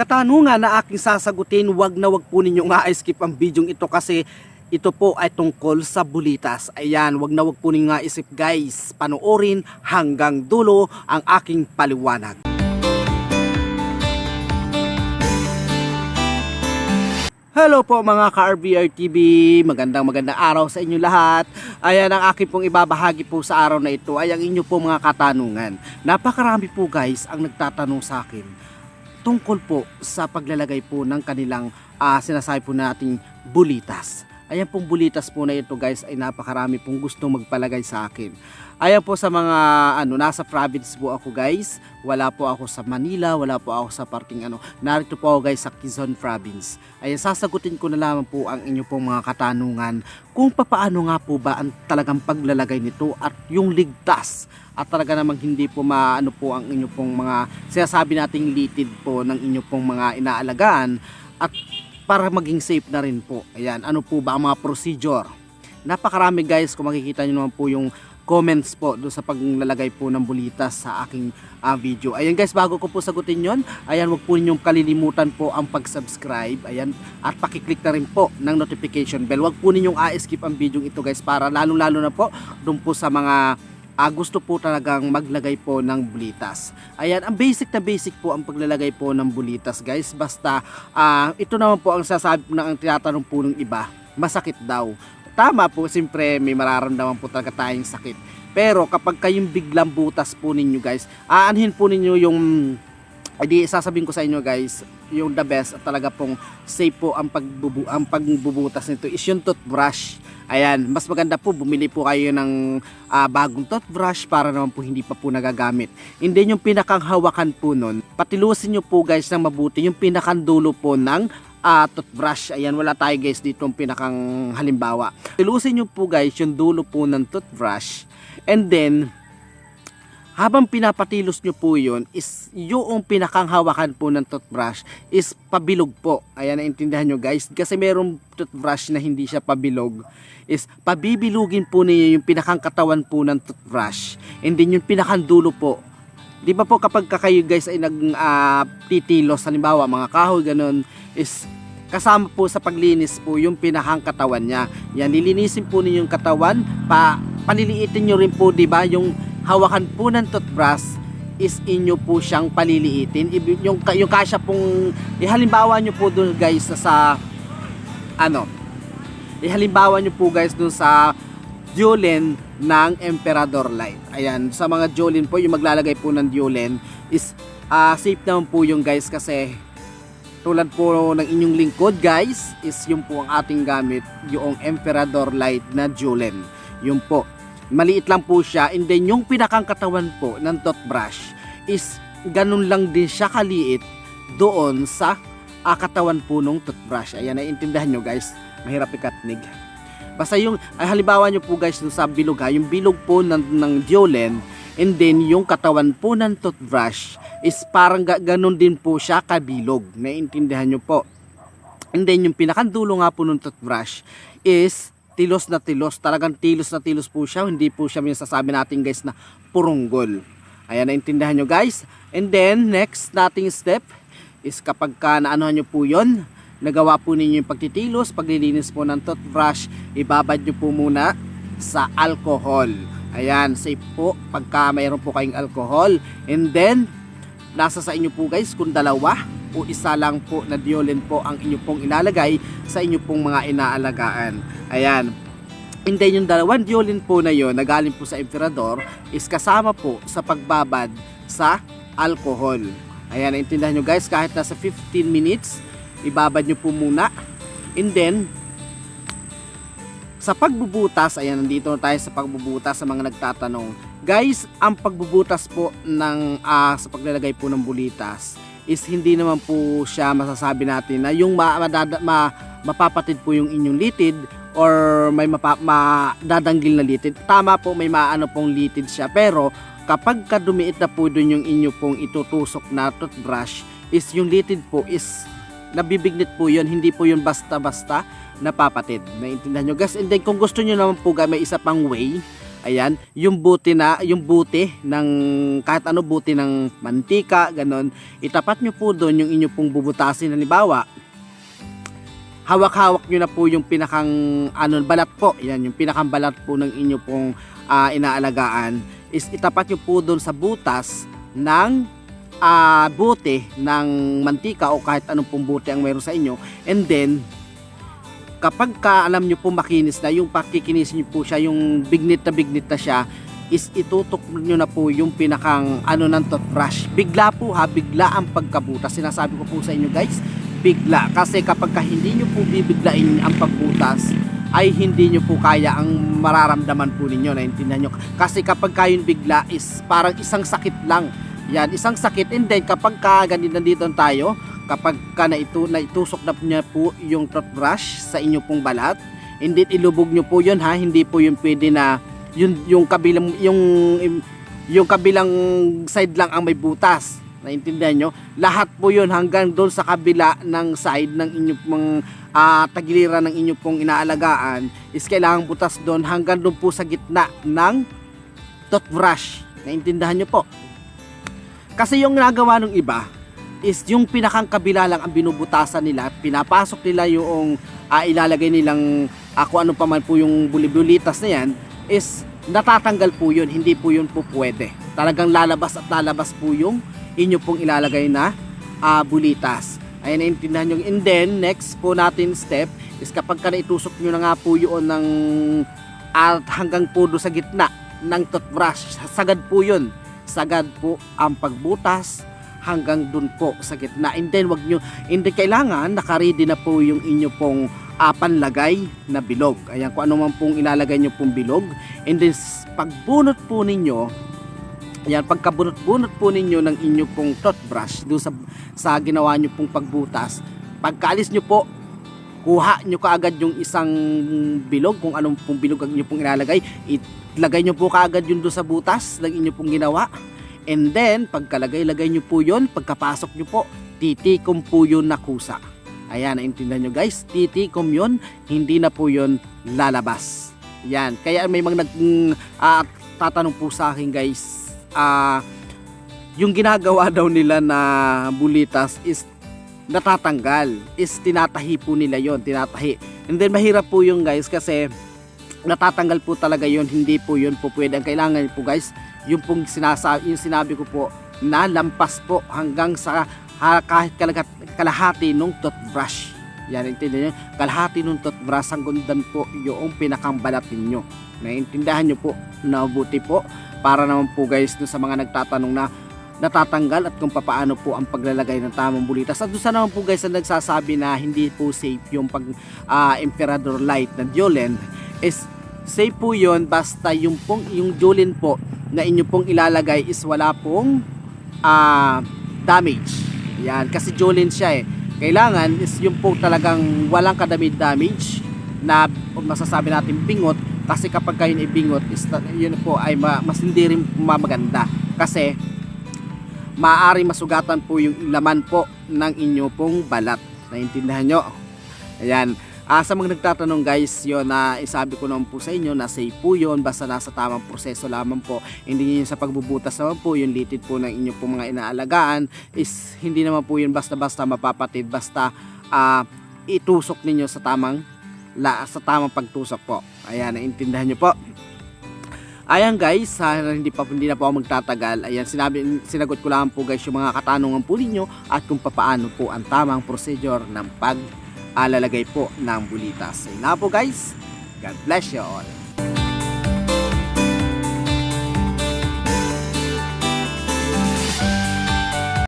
katanungan na aking sasagutin, wag na wag po ninyong nga-skip ang video ito kasi ito po ay tungkol sa bulitas. Ayan, wag na wag po ninyong nga-isip guys. Panoorin hanggang dulo ang aking paliwanag. Hello po mga ka-RBR TV, magandang magandang araw sa inyo lahat. Ayan ang akin pong ibabahagi po sa araw na ito ay ang inyo po mga katanungan. Napakarami po guys ang nagtatanong sa akin tungkol po sa paglalagay po ng kanilang ah, sinasabi po nating bulitas. Ayan pong bulitas po na ito guys ay napakarami pong gustong magpalagay sa akin. Ayan po sa mga ano nasa province po ako guys. Wala po ako sa Manila, wala po ako sa parting ano. Narito po ako guys sa Quezon province. Ayan sasagutin ko na lamang po ang inyo pong mga katanungan kung papaano nga po ba ang talagang paglalagay nito at yung ligtas at talaga namang hindi po maano po ang inyo pong mga sinasabi nating litid po ng inyo pong mga inaalagaan at para maging safe na rin po. Ayan, ano po ba ang mga procedure? Napakarami guys, kung makikita nyo naman po yung comments po doon sa paglalagay po ng bulitas sa aking ah, video. Ayan guys, bago ko po sagutin yon, ayan wag po ninyong kalilimutan po ang pag-subscribe. Ayan, at pakiclick na rin po ng notification bell. Wag po ninyong a-skip ang video ito guys para lalong-lalo na po doon po sa mga ah, gusto po talagang maglagay po ng bulitas. Ayan, ang basic na basic po ang paglalagay po ng bulitas guys. Basta ah, ito naman po ang sasabi ng ang tinatanong po ng iba, masakit daw. Tama po, siyempre may mararamdaman po talaga tayong sakit. Pero kapag kayong biglang butas po ninyo guys, aanhin po ninyo yung Edi sasabihin ko sa inyo guys, yung the best at talaga pong safe po ang pagbubu ang pagbubutas nito is yung toothbrush. Ayan, mas maganda po bumili po kayo ng ah, bagong toothbrush para naman po hindi pa po nagagamit. Hindi yung pinakang hawakan po nun. Patilusin nyo po guys ng mabuti yung pinakang dulo po ng ah, toothbrush. Ayan, wala tayo guys dito yung pinakang halimbawa. Tilusin nyo po guys yung dulo po ng toothbrush and then habang pinapatilos nyo po yun is yung pinakang hawakan po ng toothbrush is pabilog po. Ayan, naintindihan nyo guys. Kasi merong toothbrush na hindi siya pabilog. Is pabibilugin po ninyo yung pinakang katawan po ng toothbrush. And then yung pinakang dulo po. Di ba po kapag ka kayo guys ay nag ah, titilos, halimbawa mga kahoy ganun, is kasama po sa paglinis po yung pinakang katawan niya. Yan, nilinisin po ninyo yung katawan, pa, paliliitin nyo rin po, di ba, yung hawakan po ng toothbrush is inyo po siyang paliliitin. Yung, yung kasya pong, ihalimbawa nyo po doon guys sa, ano, ihalimbawa nyo po guys doon sa Diolen ng Emperador Light. Ayan, sa mga Diolen po, yung maglalagay po ng Diolen is ah, safe naman po yung guys kasi tulad po ng inyong lingkod guys is yung po ang ating gamit yung Emperador Light na Julen yun po maliit lang po siya and then yung pinakang katawan po ng toothbrush is ganun lang din siya kaliit doon sa ah, katawan po ng toothbrush ayan naiintindihan nyo guys mahirap ikatnig basta yung ay, halimbawa nyo po guys sa bilog ha yung bilog po ng, ng Diolen and then yung katawan po ng toothbrush is parang ga- ganun din po siya kabilog. Naiintindihan nyo po. And then yung pinakandulo nga po ng toothbrush is tilos na tilos. Talagang tilos na tilos po siya. Hindi po siya sasabi natin guys na purunggol. Ayan, naintindihan nyo guys. And then next nating step is kapag ka naanohan nyo po yon nagawa po ninyo yung pagtitilos, paglilinis po ng toothbrush, ibabad nyo po muna sa alcohol. Ayan, safe po pagka mayroon po kayong alcohol. And then, nasa sa inyo po guys kung dalawa o isa lang po na Diolen po ang inyo pong ilalagay sa inyo pong mga inaalagaan. Ayan. And then yung dalawang Diolen po na yon na galing po sa Emperador is kasama po sa pagbabad sa alcohol. Ayan, naintindihan nyo guys, kahit nasa 15 minutes, ibabad nyo po muna. And then, sa pagbubutas, ayan, nandito na tayo sa pagbubutas sa mga nagtatanong. Guys, ang pagbubutas po ng ah, sa paglalagay po ng bulitas is hindi naman po siya masasabi natin na yung ma, madada- ma- mapapatid po yung inyong litid or may mapa, madadanggil na litid. Tama po, may maano pong litid siya. Pero kapag kadumiit na po dun yung inyo pong itutusok na toothbrush is yung litid po is nabibignit po yun. Hindi po yun basta-basta napapatid. Naintindihan nyo guys? And then kung gusto nyo naman po may isa pang way Ayan, yung buti na, yung buti ng kahit ano buti ng mantika, ganon, itapat nyo po doon yung inyo pong bubutasin halimbawa. Hawak-hawak nyo na po yung pinakang ano balat po. Yan, yung pinakang balat po ng inyo pong ah, inaalagaan is itapat nyo po doon sa butas ng ah, buti ng mantika o kahit anong pong buti ang meron sa inyo. And then, kapag ka alam nyo po makinis na, yung pakikinis nyo po siya, yung bignit na bignit na siya, is itutok nyo na po yung pinakang ano ng toothbrush. Bigla po ha, bigla ang pagkabutas. Sinasabi ko po sa inyo guys, bigla. Kasi kapag ka hindi nyo po bibiglain ang pagbutas, ay hindi nyo po kaya ang mararamdaman po ninyo, naintindihan nyo. Kasi kapag kayo bigla is parang isang sakit lang. Yan, isang sakit. And then kapag ka ganito nandito tayo, kapag ka na ito na itusok na niya po yung toothbrush sa inyo pong balat, hindi ilubog nyo po yun ha, hindi po yung pwede na yung yung kabilang yung yung kabilang side lang ang may butas. Naintindihan nyo? Lahat po yun hanggang doon sa kabila ng side ng inyong pong ah, tagiliran ng inyong pong inaalagaan is kailangan butas doon hanggang doon po sa gitna ng toothbrush. Naintindihan nyo po? Kasi yung nagawa ng iba is yung pinakang kabila lang ang binubutasan nila, pinapasok nila yung ah, ilalagay nilang kung ano pa man po yung bulibulitas na yan is natatanggal po yun, hindi po yun po pwede. Talagang lalabas at lalabas po yung inyo pong ilalagay na ah, bulitas. Ayan, naintindihan nyo. And then, next po natin step is kapag ka naitusok nyo na nga po yun ng at hanggang po doon sa gitna ng toothbrush, sagad po yun. Sagad po ang pagbutas hanggang dun po sa gitna. And then wag nyo, hindi kailangan nakaready na po yung inyo pong ah, panlagay na bilog. Ayan, kung ano man pong ilalagay nyo pong bilog. And then pagbunot po ninyo, ayan, pagkabunot-bunot po ninyo ng inyo pong toothbrush doon sa, sa ginawa nyo pong pagbutas, pagkaalis nyo po, kuha nyo kaagad yung isang bilog, kung anong pong bilog ang inyo pong ilalagay, itlagay nyo po kaagad yun doon sa butas ng inyo pong ginawa. And then, pagkalagay-lagay nyo po yun, pagkapasok nyo po, titikom po yun na kusa. Ayan, naintindihan nyo guys, titikom yun, hindi na po yun lalabas. Yan, kaya may mga nag, ah, tatanong po sa akin guys, ah, yung ginagawa daw nila na bulitas is natatanggal, is tinatahi po nila yon tinatahi. And then mahirap po yung guys kasi natatanggal po talaga yon hindi po yun po pwede. Ang kailangan po guys, yung pong sinasabi, yung sinabi ko po, na lampas po hanggang sa kahit kalahati nung toothbrush. Yan, intindihan nyo? Kalahati nung toothbrush hanggang doon po yung pinakang balat ninyo. Naiintindihan nyo po, nabuti po, para naman po guys dun sa mga nagtatanong na natatanggal at kung papaano po ang paglalagay ng tamang bulitas. At doon naman po guys na nagsasabi na hindi po safe yung pag ah, Emperador Light na Diolen is safe po yon basta yung pong yung Jolin po na inyo pong ilalagay is wala pong ah, damage. Yan, kasi Jolin siya eh. Kailangan is yung po talagang walang kadamid damage na masasabi natin bingot kasi kapag kayo ibingot is yun po ay ma- mas hindi rin mamaganda kasi maaari masugatan po yung laman po ng inyo pong balat. Naintindihan nyo? Ayan. Ah, sa mga nagtatanong guys, yun na isabi ko naman po sa inyo na safe po yun basta nasa tamang proseso lamang po. Hindi yun sa pagbubutas naman po, yung litid po ng inyo pong mga inaalagaan is hindi naman po yun basta-basta mapapatid basta ah, itusok ninyo sa tamang la, sa tamang pagtusok po. Ayan, naintindihan nyo po. Ayan guys, ha, hindi pa hindi na po ako magtatagal. Ayan, sinabi sinagot ko lang po guys yung mga katanungan po ninyo at kung papaano po ang tamang procedure ng pag alalagay po ng bulitas. Ayun na po guys. God bless you all.